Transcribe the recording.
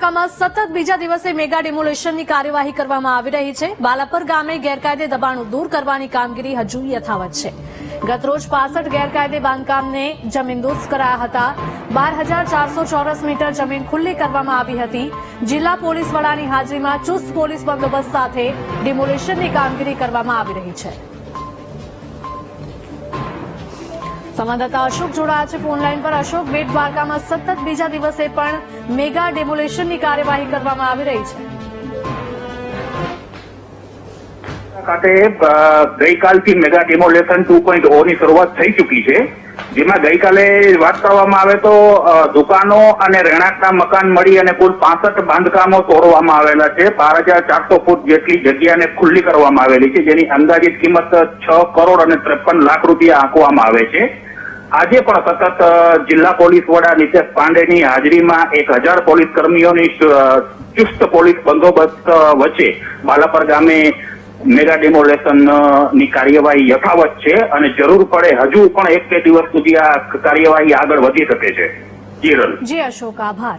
દ્વારકામાં સતત બીજા દિવસે મેગા ડિમોલેશનની કાર્યવાહી કરવામાં આવી રહી છે. બાલાપર ગામે ગેરકાયદે દબાણો દૂર કરવાની કામગીરી હજુ યથાવત છે. ગતરોજ પાસઠ ગેરકાયદે બાંધકામને જમીનદોસ્ત કરાયા હતા. બાર હજાર ચારસો ચોરસ મીટર જમીન ખુલ્લી કરવામાં આવી હતી. જિલ્લા પોલીસ વડાની હાજરીમાં ચુસ્ત પોલીસ બંદોબસ્ત સાથે ડિમોલેશનની કામગીરી કરવામાં આવી રહી છે. સંવાદદાતા અશોક જોડાયા છે ફોનલાઈન પર. અશોક, બેટ દ્વારકામાં સતત બીજા દિવસે પણ મેગા ડેમોલેશનની કાર્યવાહી કરવામાં આવી રહી છે. ખાતે ગઈકાલથી મેગા ડેમોલેશન ટુ પોઈન્ટની શરૂઆત થઈ ચૂકી છે. જેમાં ગઈકાલે વાત કરવામાં આવે તો દુકાનો અને રહેણાંકના મકાન મળી અને કુલ પાસઠ બાંધકામો તોડવામાં આવેલા છે. બાર હજાર ચારસો ફૂટ જેટલી જગ્યાને ખુલ્લી કરવામાં આવેલી છે, જેની અંદાજિત કિંમત છ કરોડ અને ત્રેપન લાખ રૂપિયા આંકવામાં આવે છે. આજે પણ સતત જિલ્લા પોલીસ વડા નીતેશ પાંડેની હાજરીમાં એક હજાર પોલીસ કર્મીઓની ચુસ્ત પોલીસ બંદોબસ્ત વચ્ચે બાલાપર ગામે મેગા ડેમોલેશનની કાર્યવાહી યથાવત છે અને જરૂર પડે હજુ પણ એક બે દિવસ સુધી આ કાર્યવાહી આગળ વધી શકે છે. જી અશોક, આભાર.